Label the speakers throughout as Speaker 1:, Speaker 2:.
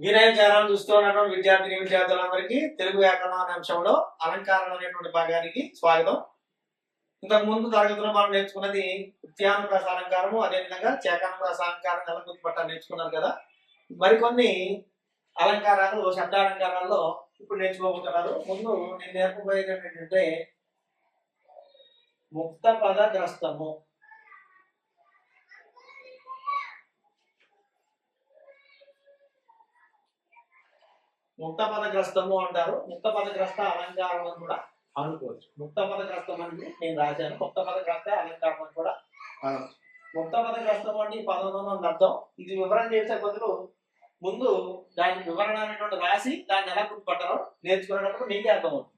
Speaker 1: వినయం చేయాలని చూస్తూ ఉన్నటువంటి విద్యార్థిని విద్యార్థులందరికీ తెలుగు వ్యాకరణం అనే అంశంలో అలంకారం అనేటువంటి భాగానికి స్వాగతం. ఇంతకు ముందు తరగతిలో మనం నేర్చుకున్నది ఉత్యానుప్రాస అలంకారము అదేవిధంగా చేకానుప్రాస అలంకారం ఎలా గుర్తుపట్టాలి నేర్చుకున్నారు కదా. మరికొన్ని అలంకారాలు శబ్దాలంకారాల్లో ఇప్పుడు నేర్చుకోబోతున్నారు. ముందు నేను నేర్పబోయేది ఏంటంటే ముక్త పద గ్రస్తము అంటారు. ముక్తపదగ్రస్త అలంకారం అని కూడా అనుకోవచ్చు. ముక్తపదగ్రస్తం అని నేను రాశాను. ముక్తపదగ్రస్త అలంకారం అని కూడా అనవచ్చు ముక్తపదగ్రస్తం అంటే ఈ అని అర్థం. ఇది వివరణ చేసే బదులు ముందు దాని వివరణ అనేటువంటి రాసి దాన్ని ఎలా గుర్తుపట్టారో నేర్చుకునేటప్పుడు మీకే అర్థమవుతుంది.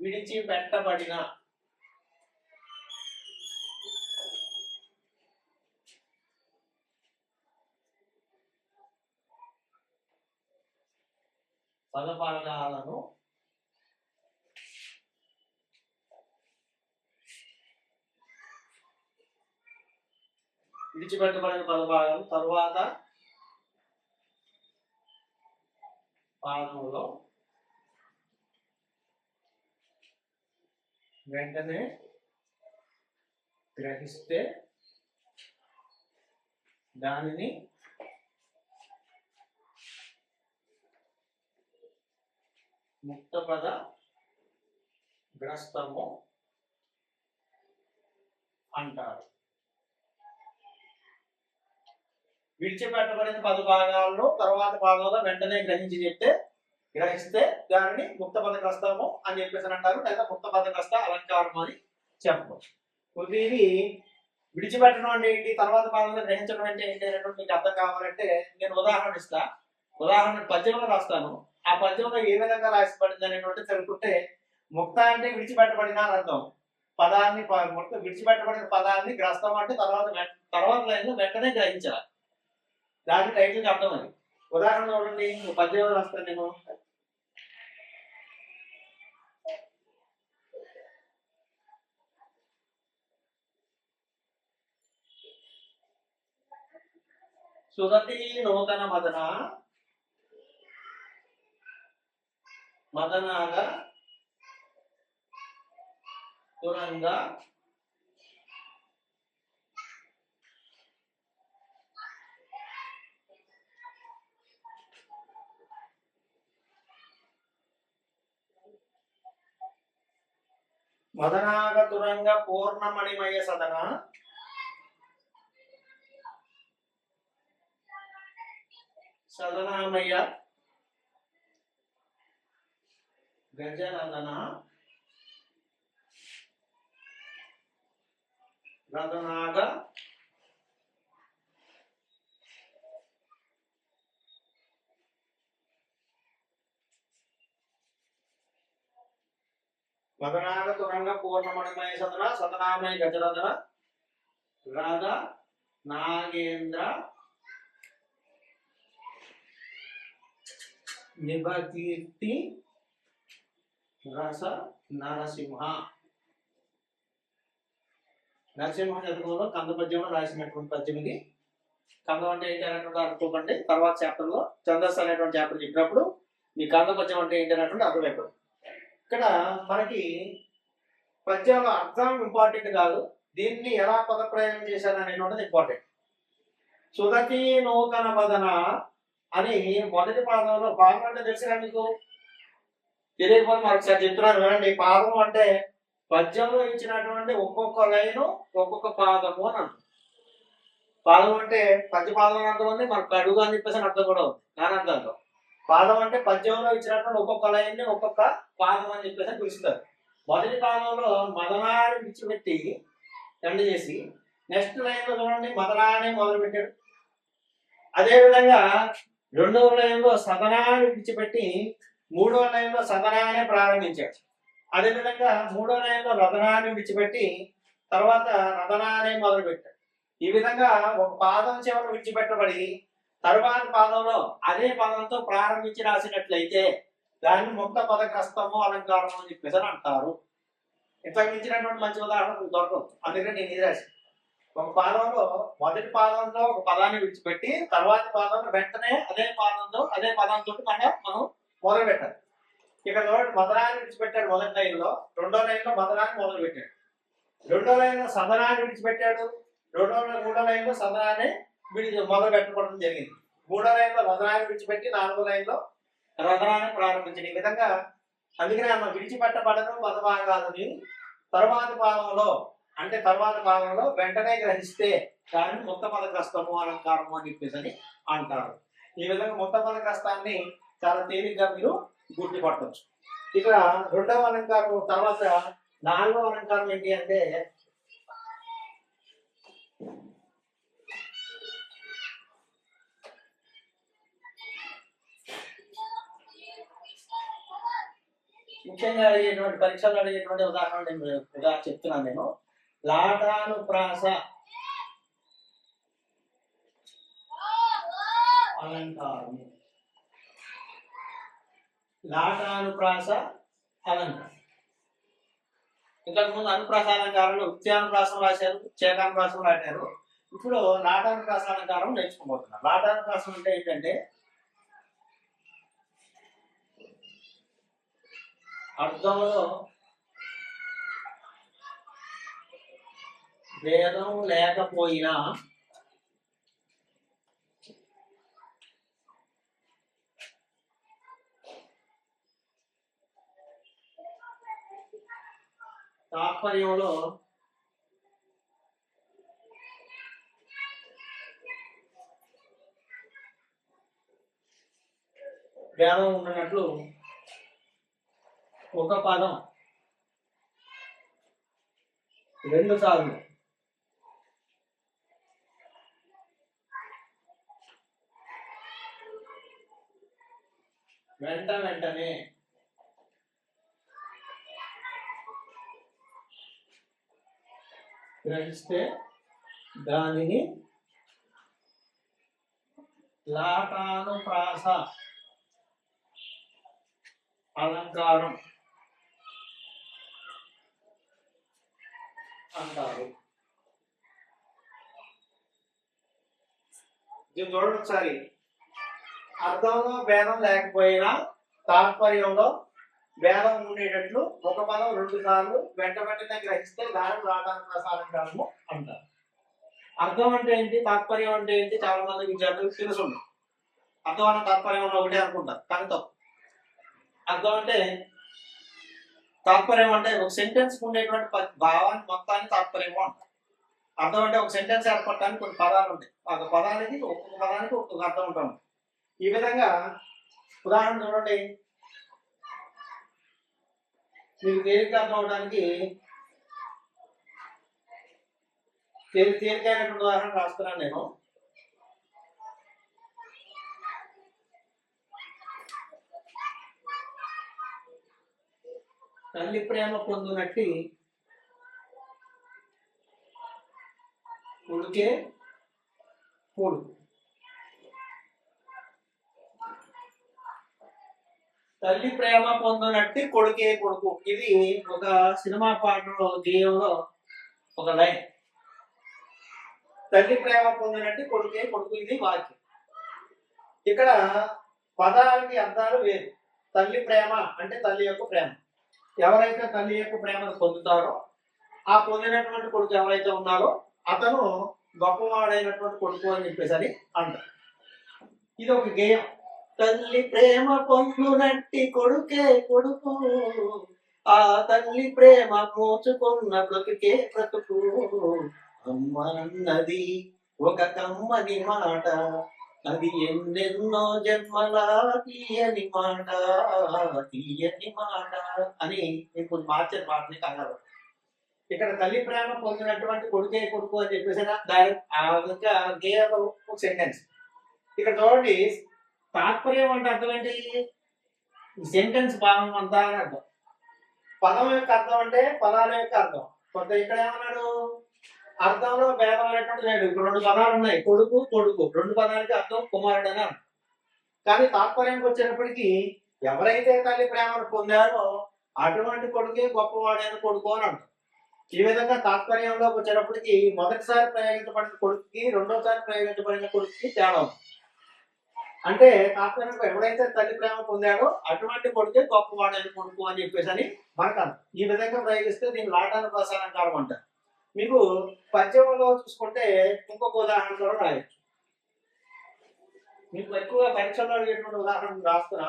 Speaker 1: విడిచి పెట్టబడిన పదభాగాలను విడిచిపెట్టబడిన పదభాగాలు తరువాత పాదంలో వెంటనే గ్రహిస్తే దానిని ముక్తపద గ్రస్తము అంటారు. విడిచిపెట్టబడిన పది భాగాలను తర్వాత భాగంలో వెంటనే గ్రహించి చెప్తే గ్రహిస్తే దానిని ముక్తపద గ్రస్తము అని చెప్పేసి అంటారు లేదా ముక్తపద గ్రస్త అలంకారం అని చెప్పవచ్చు. ఇప్పుడు ఇది విడిచిపెట్టడం అంటే ఏంటి? తర్వాత భాగంలో గ్రహించడం అంటే ఏంటి అనేటువంటి మీకు అర్థం కావాలంటే నేను ఉదాహరణ ఇస్తా. ఉదాహరణ పద్యంలో రాస్తాను. ఆ పద్యంలో ఏ విధంగా రాసిపడింది అనేటువంటి తెలుసుకుంటే ముక్త అంటే విడిచిపెట్టబడిన అర్థం. పదాన్ని ముక్త విడిచిపెట్టబడిన పదాన్ని గ్రస్తం అంటే తర్వాత తర్వాత లైన్ వెంటనే గ్రహించాలి. దాని టైటిల్ అర్థం అది. ఉదాహరణ చూడండి పద్యం రాస్తాను నేను సుగతి నూతన మదన మదనాగ తురంగ మదనాగ తురంగ పూర్ణమణిమయ సదన సదనామయ గజనందన రథనాగ మదనాగ తురంగ పూర్ణమణిమయ సదన సదనామయ గజరథన రాధ నాగేంద్ర. నిభకీర్తి రస నరసింహ. నరసింహ చదువులో కంద పద్యంలో రాసినటువంటి పద్యం ఇది. కందం అంటే ఏంటి అనేటువంటి అనుకోకండి తర్వాత చాప్టర్లో ఛందస్సు అనేటువంటి చాప్టర్ చెప్పినప్పుడు ఈ కంద పద్యం అంటే ఏంటి అనేటువంటి అర్థమైపోయింది ఇక్కడ మనకి పద్యంలో అర్థం ఇంపార్టెంట్ కాదు. దీన్ని ఎలా పదప్రయోగం చేశారు అనేటువంటిది ఇంపార్టెంట్ సుగతి నూతన వదన అని మొదటి పాదంలో పాదం అంటే తెలిసిన మీకు తెలియకపోతే మరొకసారి చెప్తున్నాను వినండి. పాదం అంటే పద్యంలో ఇచ్చినటువంటి ఒక్కొక్క లైను ఒక్కొక్క పాదము అని అంటారు పాదం అంటే పద్య పాదం అని అర్థం ఉంది. మనకు అడుగు అని చెప్పేసి అర్థం కూడా ఉంది. దాని పాదం అంటే పద్యంలో ఇచ్చినటువంటి ఒక్కొక్క లైన్ని ఒక్కొక్క పాదం అని చెప్పేసి అని పిలుస్తారు. మొదటి పాదంలో మదనాన్ని విడిచిపెట్టి ఎండ చేసి నెక్స్ట్ లైన్లో చూడండి మదనాన్ని మొదలు పెట్టాడు అదే విధంగా రెండవ లైన్లో సదనాన్ని విడిచిపెట్టి మూడో నయంలో సదనాన్ని ప్రారంభించాడు. అదే విధంగా మూడో నయంలో రథనాన్ని విడిచిపెట్టి తర్వాత రథనాన్ని మొదలు పెట్టాడు ఈ విధంగా ఒక పాదం చివరి విడిచిపెట్టబడి తర్వాత పాదంలో అదే పదంతో ప్రారంభించి రాసినట్లయితే దాన్ని ముక్త పదగ్రస్తము అలంకారము అని చెప్పేసి అంటారు. ఇంతకు మించినటువంటి మంచి ఉదాహరణ దొరకదు అందుకని నేను ఇది రాశాను. ఒక పాదంలో మొదటి పాదంలో ఒక పదాన్ని విడిచిపెట్టి తర్వాత పాదంలో వెంటనే అదే పాదంలో అదే పదంతో మనం మనం మొదలు పెట్టాలి ఇక్కడ చూడండి మదనాన్ని విడిచిపెట్టాడు మొదటి లైన్లో రెండో లైన్లో మదనాన్ని మొదలు పెట్టాడు రెండో లైన్లో సదనాన్ని విడిచిపెట్టాడు రెండో మూడో లైన్లో సదనాన్ని విడి మొదలు పెట్టుకోవడం జరిగింది. మూడో లైన్లో రథనాన్ని విడిచిపెట్టి నాలుగో లైన్లో రథనాన్ని ప్రారంభించడం. ఈ విధంగా అందుకనే ఆమె విడిచిపెట్టబడను పదభాగాలని తర్వాత భాగంలో అంటే తర్వాత భాగంలో వెంటనే గ్రహిస్తే దాన్ని మొత్త పదగ్రస్తము అలంకారము అని చెప్పేసి అంటారు. ఈ విధంగా మొత్త పదగ్రస్తాన్ని చాలా తేలిగ్గా మీరు గుర్తుపట్టవచ్చు ఇక్కడ రెండవ అలంకారం తర్వాత నాలుగవ అలంకారం ఏంటి అంటే ముఖ్యంగా అడిగేటువంటి పరీక్షలు అడిగేటువంటి ఉదాహరణ నేను చెప్తున్నాను నేను. లాటాను ప్రాస అలంకారము. లాటానుప్రాస అలంకారం ఇంతకుముందు అనుప్రాస అలంకారంలో ఉత్యానుప్రాసం రాశారు చేకానుప్రాసం రాశారు. ఇప్పుడు లాటానుప్రాస అలంకారం నేర్చుకోబోతున్నారు. లాటానుప్రాసం అంటే ఏంటంటే అర్థంలో భేదం లేకపోయినా తాత్పర్యంలో భేదం ఉన్నట్లు ఒక పదం రెండు సార్లు. వెంట వెంటనే గ్రహిస్తే దానిని లాటాను ప్రాస అలంకారం అంటారు. దీన్ని చూడండి ఒకసారి. అర్థంలో భేదం లేకపోయినా తాత్పర్యంలో వేదం ఉండేటట్లు ఒక పదం రెండు సార్లు వెంట వెంటనే గ్రహిస్తే దాని రావడానికి ప్రసారంకారము అంటారు. అర్థం అంటే ఏంటి? తాత్పర్యం అంటే ఏంటి? చాలా మంది విద్యార్థులకు తెలుసు అర్థం అన్న తాత్పర్యం ఉన్న ఒకటే అనుకుంటారు. కానీ తప్పు అర్థం అంటే తాత్పర్యం అంటే ఒక సెంటెన్స్ ఉండేటువంటి భావాన్ని మొత్తాన్ని తాత్పర్యము అంటారు. అర్థం అంటే ఒక సెంటెన్స్ ఏర్పడటానికి కొన్ని పదాలు ఉంటాయి. ఒక పదానికి ఒక్కొక్క పదానికి ఒక్కొక్క అర్థం ఉంటాం ఈ విధంగా ఉదాహరణ చూడండి. మీకు తేలిక అర్థమవడానికి తేలి తేలికైనటువంటి ఉదాహరణ రాస్తున్నాను నేను. తల్లి ప్రేమ పొందునట్టి కొడుకే కొడుకు. తల్లి ప్రేమ పొందినట్టి కొడుకే కొడుకు. ఇది ఒక సినిమా పాటలో గేయంలో ఒక లైన్. తల్లి ప్రేమ పొందినట్టు కొడుకే కొడుకు ఇది వాక్యం. ఇక్కడ పదాలకి అర్థాలు వేరు. తల్లి ప్రేమ అంటే తల్లి యొక్క ప్రేమ. ఎవరైతే తల్లి యొక్క ప్రేమను పొందుతారో ఆ పొందినటువంటి కొడుకు ఎవరైతే ఉన్నారో అతను గొప్పవాడైనటువంటి కొడుకు అని చెప్పేసి అని అంటారు. ఇది ఒక గేయం. తల్లి ప్రేమ పొందునట్టి కొడుకే కొడుకు. ఆ తల్లి ప్రేమ మోచుకున్న బ్రతుకే బ్రతుకు. అమ్మన్నది ఒక కమ్మని మాట. అది ఎన్నెన్నో జన్మల తీయని మాట. తీయని మాట అని నేను కొంచెం మార్చిన పాటని కంగారు ఇక్కడ తల్లి ప్రేమ పొందినటువంటి కొడుకే కొడుకు అని చెప్పేసి దాని ఆ విధంగా గేయాలో సెంటెన్స్ ఇక్కడ చూడండి తాత్పర్యం అంటే అర్థం ఏంటి? సెంటెన్స్ భావం అంతా అని అర్థం. పదం యొక్క అర్థం అంటే పదాల యొక్క అర్థం. కొంత ఇక్కడ ఏమన్నాడు? అర్థంలో భేదం అనేటువంటి లేడు ఇప్పుడు రెండు పదాలు ఉన్నాయి. కొడుకు కొడుకు. రెండు పదాలకి అర్థం కుమారుడు అని అర్థం. కానీ తాత్పర్యానికి వచ్చేటప్పటికి ఎవరైతే తల్లి ప్రేమను పొందారో అటువంటి కొడుకే గొప్పవాడైన కొడుకు అని అంటారు ఈ విధంగా తాత్పర్యంలోకి వచ్చేటప్పటికి మొదటిసారి ప్రయోగించబడిన కొడుకుకి రెండోసారి ప్రయోగించబడిన కొడుకుకి తేడా ఉంది. అంటే తాత్పర్యంగా ఎవడైతే తల్లి ప్రేమ పొందాడో అటువంటి కొడుకే గొప్పవాడైన కొడుకు అని చెప్పేసి అని మనకు ఈ విధంగా ప్రయోగిస్తే దీన్ని లాటాను ప్రసారంకారం అంటారు మీకు పద్యంలో చూసుకుంటే ఇంకొక ఉదాహరణ కూడా రాయొచ్చు. మీకు ఎక్కువగా పరీక్షల్లో అడిగేటువంటి ఉదాహరణ రాస్తున్నా.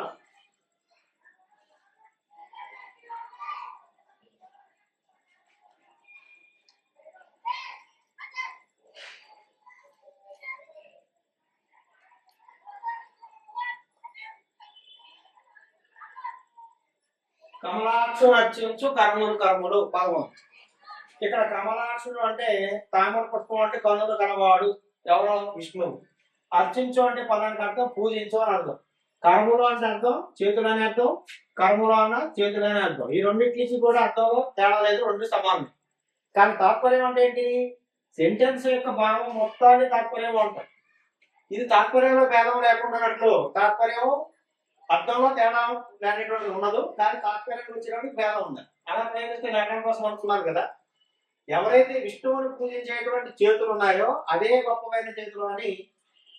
Speaker 1: కమలాక్షుడు అర్చించు కర్మలు కర్మలు పదం ఇక్కడ కమలాక్షుడు అంటే తామర పుష్పం అంటే కన్నులు కలవాడు ఎవరో? విష్ణువు అర్చించు అంటే పదానికి అర్థం పూజించు అని అర్థం. కర్మలు అంటే అర్థం చేతులు అనే అర్థం కర్మలు అన్న చేతులు అనే అర్థం. ఈ రెండింటికి కూడా అర్థంలో తేడా లేదు రెండు సమానం. కానీ తాత్పర్యం అంటే ఏంటి? సెంటెన్స్ యొక్క భావం మొత్తాన్ని తాత్పర్యం అంటారు. ఇది తాత్పర్యంలో భేదం లేకుండా తాత్పర్యం అర్థంలో తేడా లేనటువంటి ఉండదు కానీ తాత్పర్యం వచ్చినప్పుడు భేదం ఉంది. అలా ప్రయత్నిస్తే లేఖనం కోసం అనుకున్నారు కదా. ఎవరైతే విష్ణువుని పూజించేటువంటి చేతులు ఉన్నాయో అదే గొప్పమైన చేతులు అని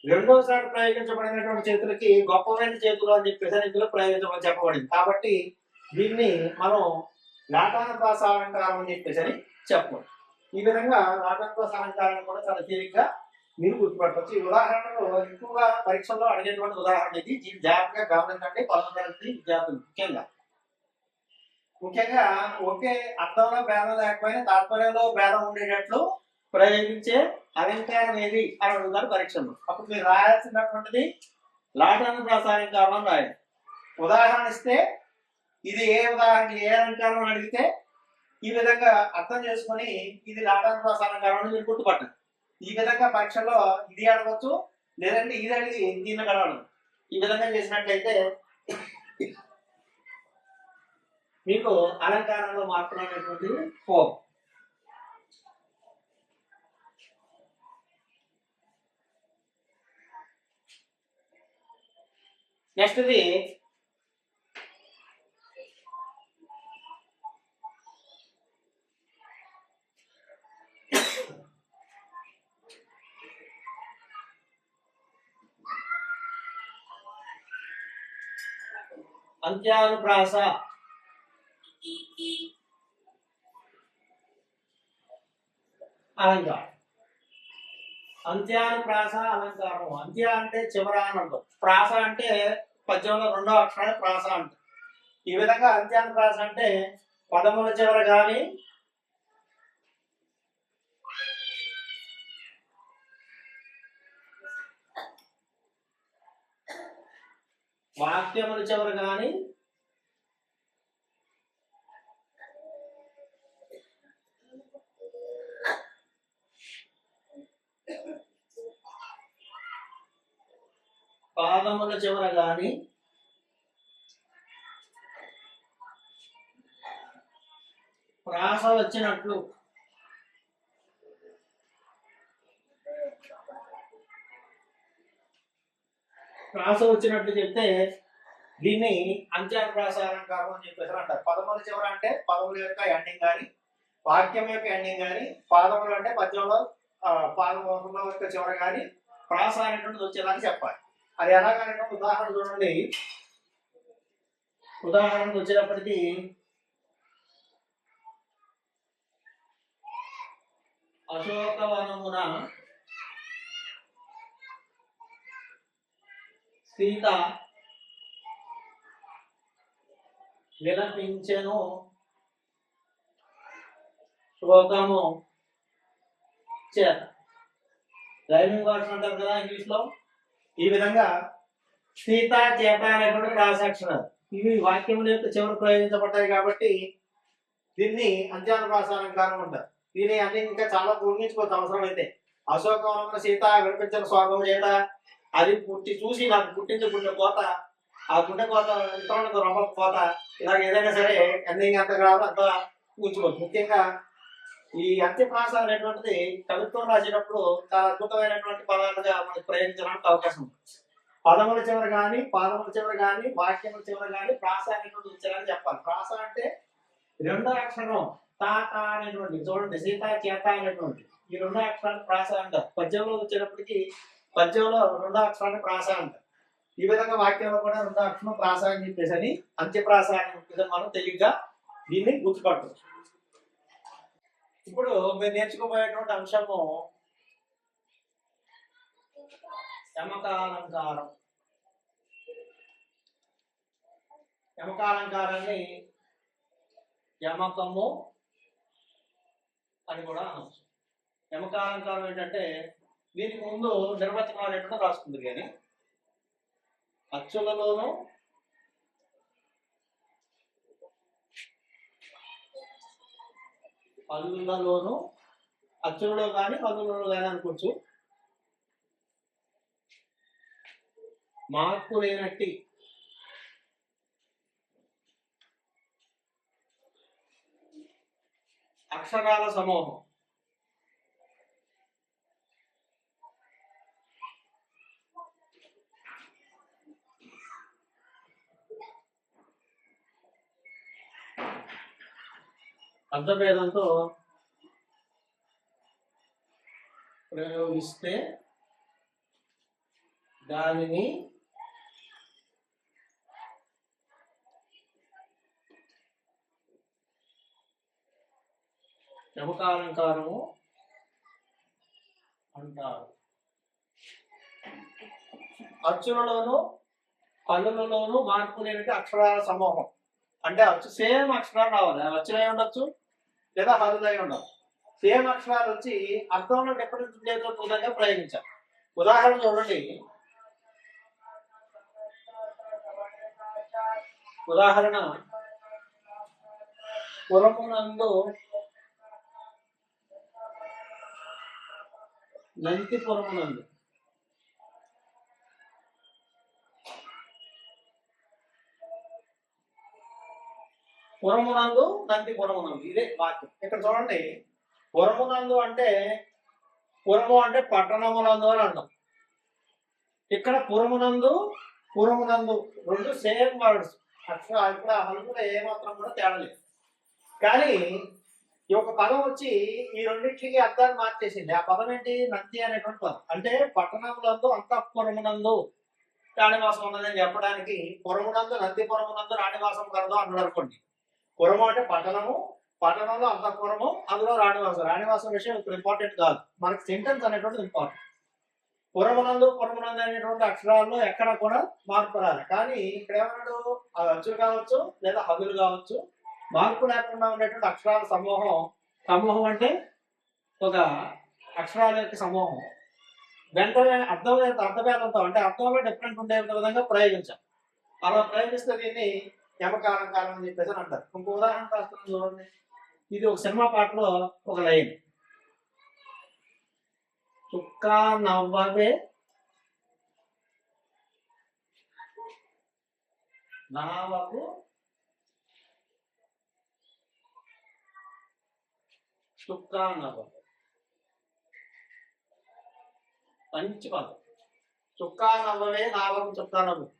Speaker 1: రెండోసారి ప్రయోగించబడినటువంటి చేతులకి గొప్పమైన చేతులు అని చెప్పేసి ఇందులో ప్రయోగించమని చెప్పబడింది. కాబట్టి దీన్ని మనం లాటాన భాష అలంకారం అని చెప్పేసి అని చెప్పవచ్చు. ఈ విధంగా లాటాన భాష అలంకారాన్ని కూడా చాలా తేలిగ్గా మీరు గుర్తుపట్టవచ్చు ఈ ఉదాహరణలో ఎక్కువగా పరీక్షల్లో అడిగేటువంటి ఉదాహరణ ఇది. దీన్ని జాగ్రత్తగా గమనించండి. పదవ తరగతి విద్యార్థులు ముఖ్యంగా. ముఖ్యంగా ఒకే అర్థంలో భేదం లేకపోయినా తాత్పర్యంలో భేదం ఉండేటట్లు ప్రయోగించే అలంకారం ఏది అని అడుగుతారు పరీక్షల్లో అప్పుడు మీరు రాయాల్సినటువంటిది లాటన ప్రసారంకారం కావాలని రాయాలి. ఉదాహరణ ఇస్తే ఇది ఏ ఉదాహరణ ఏ అలంకారం అని అడిగితే ఈ విధంగా అర్థం చేసుకొని ఇది లాటన ప్రసారంకారం కావాలని మీరు గుర్తుపట్టండి. ఈ విధంగా పరీక్షలో ఇది అడగచ్చు లేదంటే ఇది అడిగి దీన్ని అడగడం ఈ విధంగా చేసినట్లయితే మీకు అలంకారంలో మార్పులు అనేటువంటివి పో నెక్స్ట్ది అంత్యానుప్రాస అలంకారం. అంత్యానుప్రాస అలంకారం. అంత్య అంటే చివరానందం ప్రాస అంటే పద్యంలో రెండో అక్షరం ప్రాస అంటే ఈ విధంగా అంత్యానుప్రాస అంటే పదముల చివర కానీ వాక్యముల చివర కానీ పాదముల చివర గాని ప్రాస వచ్చినట్లు ప్రాస వచ్చినట్లు చెప్తే దీన్ని అంత్యానుప్రాస అలంకారం అని చెప్పేసి అంటారు. పదముల చివర అంటే పదముల యొక్క ఎండింగ్ కానీ వాక్యం యొక్క ఎండింగ్ కానీ పాదములు అంటే పద్యంలో పాదముల యొక్క చివర కానీ ప్రాస అనేటువంటిది వచ్చేలాగా చెప్పాలి. అది ఎలాగంటే ఉదాహరణ చూడండి. ఉదాహరణకు వచ్చేటప్పటికి అశోకవనమున సీత విలపించెను. శ్లోకము చేత. డ్రైవింగ్ వర్డ్స్ అంటారు కదా ఇంగ్లీష్లో? ఈ విధంగా సీత చేత అనేటువంటి ప్రాసాక్షరాలు ఇవి వాక్యం యొక్క చివరి ప్రయోగించబడ్డాయి కాబట్టి దీన్ని అంత్యాన కారణం అంటారు దీని అన్ని ఇంకా చాలా పూర్ణించుకోవచ్చు అవసరం అయితే. అశోకవనంలో సీత విడిపించిన స్వాగం చేత అది పుట్టి చూసి నాకు పుట్టింది గుండె కోత. ఆ పుట్టిన కోత ఇతరులకు రొమ్మ కోత. ఇలాగ ఏదైనా సరే ఎండింగ్ ఎంత కావాలో అంత ఉంచుకోవచ్చు ముఖ్యంగా ఈ అంత్యప్రాసం అనేటువంటిది కవిత్వం రాసేటప్పుడు చాలా అద్భుతమైనటువంటి పదాలుగా మనకు ప్రయోగించడానికి అవకాశం ఉంది పదముల చివర కానీ పాదముల చివర కానీ వాక్యముల చివర కానీ ప్రాస అనేటువంటి ఉచ్చారణ చెప్పాలి. ప్రాస అంటే రెండో అక్షరం తాత అనేటువంటి చూడండి సీత చేత అనేటువంటి ఈ రెండో అక్షరాలు ప్రాస అంటారు. పద్యంలో వచ్చేటప్పటికి పద్యంలో రెండో అక్షరాన్ని ప్రాస అంటారు ఈ విధంగా వాక్యంలో కూడా రెండో అక్షరం ప్రాస అని చెప్పేసి అని అంత్యప్రాస అని మనం తెలివిగా దీన్ని గుర్తుపట్టవచ్చు. ఇప్పుడు మీరు నేర్చుకోబోయేటువంటి అంశము యమకాలంకారం. యమకాలంకారాన్ని యమకము అని కూడా అనవచ్చు. యమకాలంకారం ఏంటంటే దీనికి ముందు నిర్వచనం అనేటువంటి రాస్తుంది కానీ? అచ్చులలోనూ పళ్ళలోను అచ్చులలో కానీ పళ్ళులలో కానీ అనుకోవచ్చు. మార్పు లేనట్టి అక్షరాల సమూహం. అర్థభేదంతో ప్రయోగిస్తే దానిని యమకాలంకారము అంటారు. అచ్చులలోను పళ్ళులలోను మార్పు లేనట్టు అక్షరాల సమూహం. అంటే అచ్చు సేమ్ అక్షరాలు రావాలి. అచ్చులే ఉండొచ్చు? లేదా హల్లులై ఉండవు సేమ్ అక్షరాలు వచ్చి అర్థంలో డిఫరెన్స్ ఉండేదో విధంగా ప్రయోగించాలి ఉదాహరణ చూడండి. ఉదాహరణ. పురమునందు నంతి పురమునందు పురమునందు నంది పురమునందు. ఇదే వాక్యం. ఇక్కడ చూడండి. పురమునందు అంటే పురము అంటే పట్టణమునందు అని అంటాం ఇక్కడ పురమునందు పురమునందు రెండు సేమ్ వర్డ్స్. అక్షర ఇక్కడ హలుపులో ఏమాత్రం కూడా తేడా లేదు. కానీ ఈ ఒక పదం వచ్చి ఈ రెండింటికి అర్థాన్ని మార్చేసింది. ఆ పదం ఏంటి? నంది అనేటువంటి పదం. అంటే పట్టణములందు అంతఃపురమునందు రాణివాసం ఉన్నదని చెప్పడానికి పురమునందు నంది పురమునందు రాణివాసం కలదు అన్నాడు అనుకోండి పురము అంటే పట్టణము పట్టణంలో అంతఃపురము అందులో రాణివాసం. రాణివాసం విషయం ఇప్పుడు ఇంపార్టెంట్ కాదు. మనకి సెంటెన్స్ అనేటువంటిది ఇంపార్టెంట్ పురమునందు పురమునందు అనేటువంటి అక్షరాల్లో ఎక్కడ కూడా మార్పు రాదు కానీ ఇక్కడ ఏమన్నాడు? అచ్చులు కావచ్చు లేదా హద్దులు కావచ్చు మార్పు లేకుండా ఉండేటువంటి అక్షరాల సమూహం. సమూహం అంటే ఒక అక్షరాల యొక్క సమూహం. వెంటనే అర్థం అర్థభేదంతో అంటే అర్థంలో డిఫరెంట్ ఉండే విధంగా ప్రయోగించాం అలా ప్రయోగిస్తే దీన్ని యమకాలంకారం అని చెప్పేసి అని అంటారు. ఇంకో ఉదాహరణ రాస్తున్నాను చూడండి. ఇది ఒక సినిమా పాటలో ఒక లైన్. చుక్క నవ్వవే. నావకు చుక్క నవ్వవే. మంచి పదం చుక్క నవ్వవే నావకు చుక్క నవ్వు.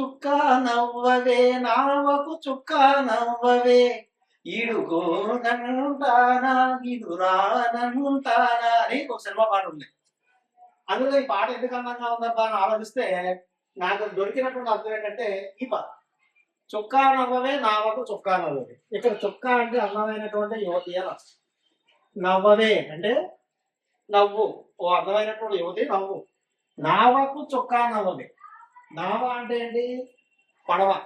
Speaker 1: చుక్క నవ్వవే నావకు చుక్క నవ్వవే. ఈడుకోనంటానా ఇడురానంటానా అని ఒక సినిమా పాట ఉంది. అందులో ఈ పాట ఎందుకు అందంగా ఉందబ్బా అని ఆలోచిస్తే నాకు దొరికినటువంటి అర్థం ఏంటంటే ఈ పాట. చుక్కా నవ్వవే నావకు చుక్కా నవ్వవే. ఇక్కడ చుక్కా అంటే అందమైనటువంటి యువతి అని నవ్వవే అంటే నవ్వు. ఓ అందమైనటువంటి యువతి నవ్వు. నావకు చుక్కా నవ్వవే. నావ అంటే ఏంటి? పడవ.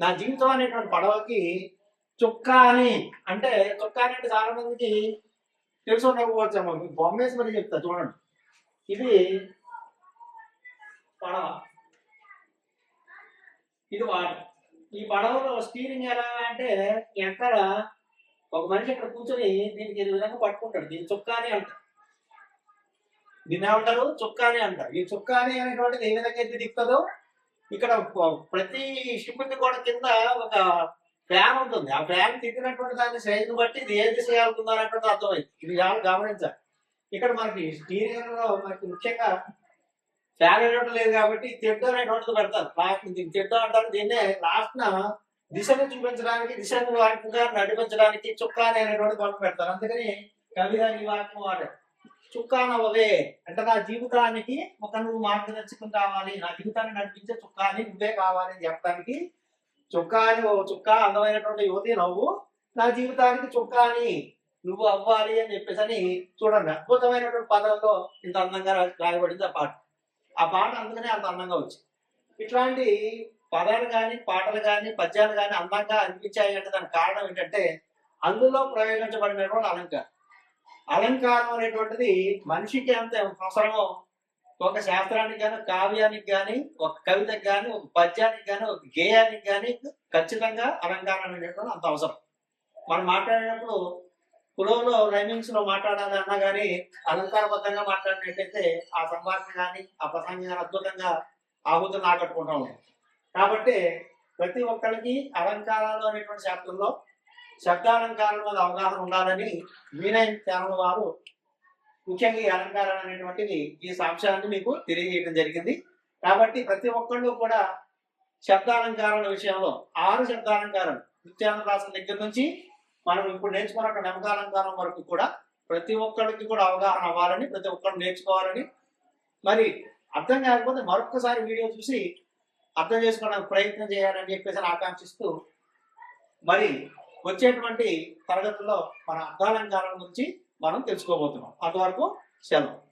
Speaker 1: నా జీవితం అనేటువంటి పడవకి చుక్కా అని అంటే చుక్కా అని అంటే చాలా మందికి తెలుసు ఉండకపోవచ్చేమో. మీకు బొమ్మేసి మరి చెప్తా చూడండి. ఇది పడవ. ఇది వాటర్. ఈ పడవలో స్టీరింగ్ ఎలా అంటే ఎక్కడ ఒక మనిషి ఇక్కడ కూర్చొని దీనికి ఈ విధంగా పట్టుకుంటాడు. దీని చుక్కాని అంటారు. దీన్ని ఏమంటారు చుక్కాని అంటారు. ఈ చుక్కాని అనేటువంటిది ఏ విధంగా అయితే దిక్కుతుందో ఇక్కడ ప్రతి షిప్ కూడా కింద ఒక ఫ్యాన్ ఉంటుంది. ఆ ఫ్యాన్ తిప్పినటువంటి దాని సైజుని బట్టి ఇది ఏ దిశ వెళ్తుందో అనేటువంటి అర్థమైంది. ఇది చాలా గమనించాలి. ఇక్కడ మనకి స్టీరింగ్లో మనకి ముఖ్యంగా ఫ్యాన్ అనేటువంటి లేదు కాబట్టి తెడ్డు అనేటువంటిది పెడతారు. లాస్ట్ దీన్ని అంటారు. దీన్నే లాస్ట్ న దిశను చూపించడానికి దిశను వాటిగా నడిపించడానికి చుక్కాని అనేటువంటి పదం పెడతారు. అందుకని కవి గారు ఈ వాక్యం వాడారు. చుక్కానవ్వవే. అంటే నా జీవితానికి ఒక నువ్వు మార్గదర్శకం కావాలి. నా జీవితాన్ని నడిపించే చుక్కాని నువ్వే కావాలి అని చెప్పడానికి చుక్కాని ఓ చుక్కా అందమైనటువంటి యువతి నవ్వు నా జీవితానికి చుక్కాని నువ్వు అవ్వాలి అని చెప్పేసి అని చూడండి. అద్భుతమైనటువంటి పదాల్లో ఇంత అందంగా రాయబడింది ఆ పాట. ఆ పాట అందుకనే అంత అందంగా వచ్చింది. ఇట్లాంటి పదాలు కానీ పాటలు కానీ పద్యాలు కానీ అందంగా అనిపించాయి అంటే దానికి కారణం ఏంటంటే అందులో ప్రయోగించబడినటువంటి అలంకారం. అలంకారం అనేటువంటిది మనిషికి ఎంత అవసరమో ఒక శాస్త్రానికి కానీ కావ్యానికి కానీ ఒక కవితకు కానీ ఒక పద్యానికి కానీ ఒక గేయానికి కానీ ఖచ్చితంగా అలంకారం అనేటువంటి అంత అవసరం. మనం మాట్లాడేటప్పుడు కులంలో రైమింగ్స్లో మాట్లాడాలి అన్నా కానీ అలంకారబద్ధంగా మాట్లాడినట్టయితే ఆ సంభాషణ కానీ ఆ ప్రసంగం కానీ అద్భుతంగా ఆహుతులు ఆకట్టుకుంటా ఉంటాం. కాబట్టి ప్రతి ఒక్కరికి అలంకారాలు అనేటువంటి శాస్త్రంలో శబ్దాలంకారాల మీద అవగాహన ఉండాలని వినయ్ ఛానల్ వారు ముఖ్యంగా ఈ అలంకారాలు అనేటువంటిది ఈ సాక్ష్యాన్ని మీకు తెలియజేయడం జరిగింది. కాబట్టి ప్రతి ఒక్కళ్ళు కూడా శబ్దాలంకారాల విషయంలో ఆరు శబ్దాలంకారాలు నిత్యానందాసం దగ్గర నుంచి మనం ఇప్పుడు నేర్చుకున్న నమ్మకాలంకారం వరకు కూడా ప్రతి ఒక్కరికి కూడా అవగాహన అవ్వాలని ప్రతి ఒక్కరు నేర్చుకోవాలని మరి అర్థం కాకపోతే మరొకసారి వీడియో చూసి అర్థం చేసుకోవడానికి ప్రయత్నం చేయాలని చెప్పేసి ఆకాంక్షిస్తూ మరి వచ్చేటువంటి తరగతుల్లో మన అర్థాలంకారం గురించి మనం తెలుసుకోబోతున్నాం. అంతవరకు సెలవు.